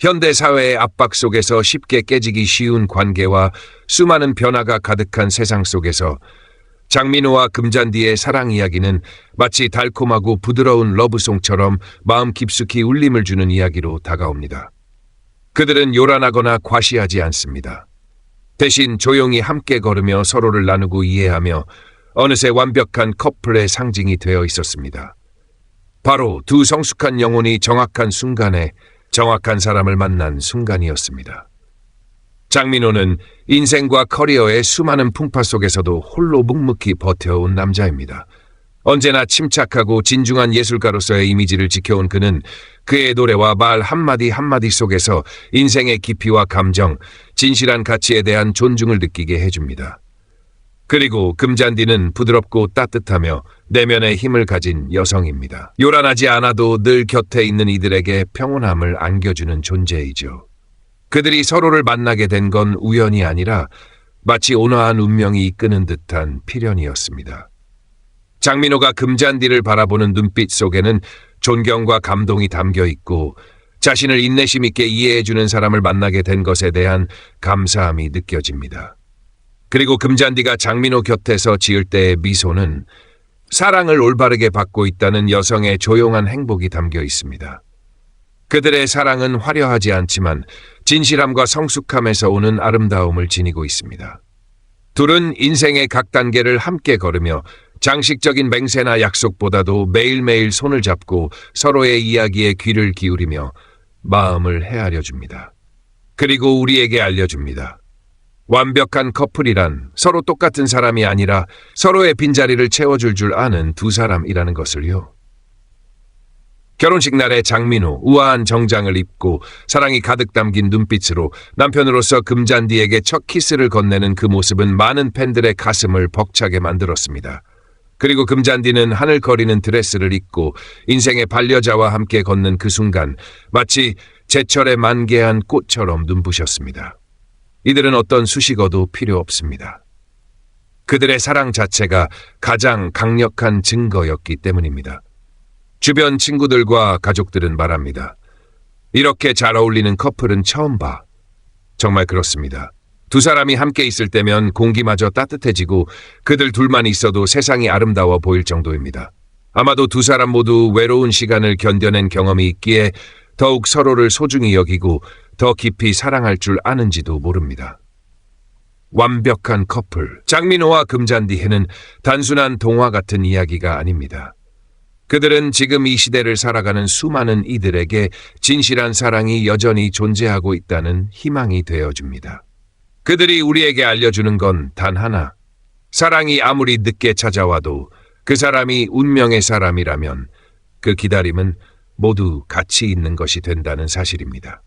현대 사회의 압박 속에서 쉽게 깨지기 쉬운 관계와 수많은 변화가 가득한 세상 속에서 장민호와 금잔디의 사랑 이야기는 마치 달콤하고 부드러운 러브송처럼 마음 깊숙이 울림을 주는 이야기로 다가옵니다. 그들은 요란하거나 과시하지 않습니다. 대신 조용히 함께 걸으며 서로를 나누고 이해하며 어느새 완벽한 커플의 상징이 되어 있었습니다. 바로 두 성숙한 영혼이 정확한 순간에 정확한 사람을 만난 순간이었습니다. 장민호는 인생과 커리어의 수많은 풍파 속에서도 홀로 묵묵히 버텨온 남자입니다. 언제나 침착하고 진중한 예술가로서의 이미지를 지켜온 그는 그의 노래와 말 한마디 한마디 속에서 인생의 깊이와 감정, 진실한 가치에 대한 존중을 느끼게 해줍니다. 그리고 금잔디는 부드럽고 따뜻하며 내면의 힘을 가진 여성입니다. 요란하지 않아도 늘 곁에 있는 이들에게 평온함을 안겨주는 존재이죠. 그들이 서로를 만나게 된 건 우연이 아니라 마치 온화한 운명이 이끄는 듯한 필연이었습니다. 장민호가 금잔디를 바라보는 눈빛 속에는 존경과 감동이 담겨 있고 자신을 인내심 있게 이해해주는 사람을 만나게 된 것에 대한 감사함이 느껴집니다. 그리고 금잔디가 장민호 곁에서 지을 때의 미소는 사랑을 올바르게 받고 있다는 여성의 조용한 행복이 담겨 있습니다. 그들의 사랑은 화려하지 않지만 진실함과 성숙함에서 오는 아름다움을 지니고 있습니다. 둘은 인생의 각 단계를 함께 걸으며 장식적인 맹세나 약속보다도 매일매일 손을 잡고 서로의 이야기에 귀를 기울이며 마음을 헤아려 줍니다. 그리고 우리에게 알려줍니다. 완벽한 커플이란 서로 똑같은 사람이 아니라 서로의 빈자리를 채워줄 줄 아는 두 사람이라는 것을요. 결혼식 날에 장민호 우아한 정장을 입고 사랑이 가득 담긴 눈빛으로 남편으로서 금잔디에게 첫 키스를 건네는 그 모습은 많은 팬들의 가슴을 벅차게 만들었습니다. 그리고 금잔디는 하늘거리는 드레스를 입고 인생의 반려자와 함께 걷는 그 순간 마치 제철에 만개한 꽃처럼 눈부셨습니다. 이들은 어떤 수식어도 필요 없습니다. 그들의 사랑 자체가 가장 강력한 증거였기 때문입니다. 주변 친구들과 가족들은 말합니다. 이렇게 잘 어울리는 커플은 처음 봐. 정말 그렇습니다. 두 사람이 함께 있을 때면 공기마저 따뜻해지고 그들 둘만 있어도 세상이 아름다워 보일 정도입니다. 아마도 두 사람 모두 외로운 시간을 견뎌낸 경험이 있기에 더욱 서로를 소중히 여기고 더 깊이 사랑할 줄 아는지도 모릅니다. 완벽한 커플, 장민호와 금잔디해는 단순한 동화 같은 이야기가 아닙니다. 그들은 지금 이 시대를 살아가는 수많은 이들에게 진실한 사랑이 여전히 존재하고 있다는 희망이 되어줍니다. 그들이 우리에게 알려주는 건 단 하나. 사랑이 아무리 늦게 찾아와도 그 사람이 운명의 사람이라면 그 기다림은 모두 가치 있는 것이 된다는 사실입니다.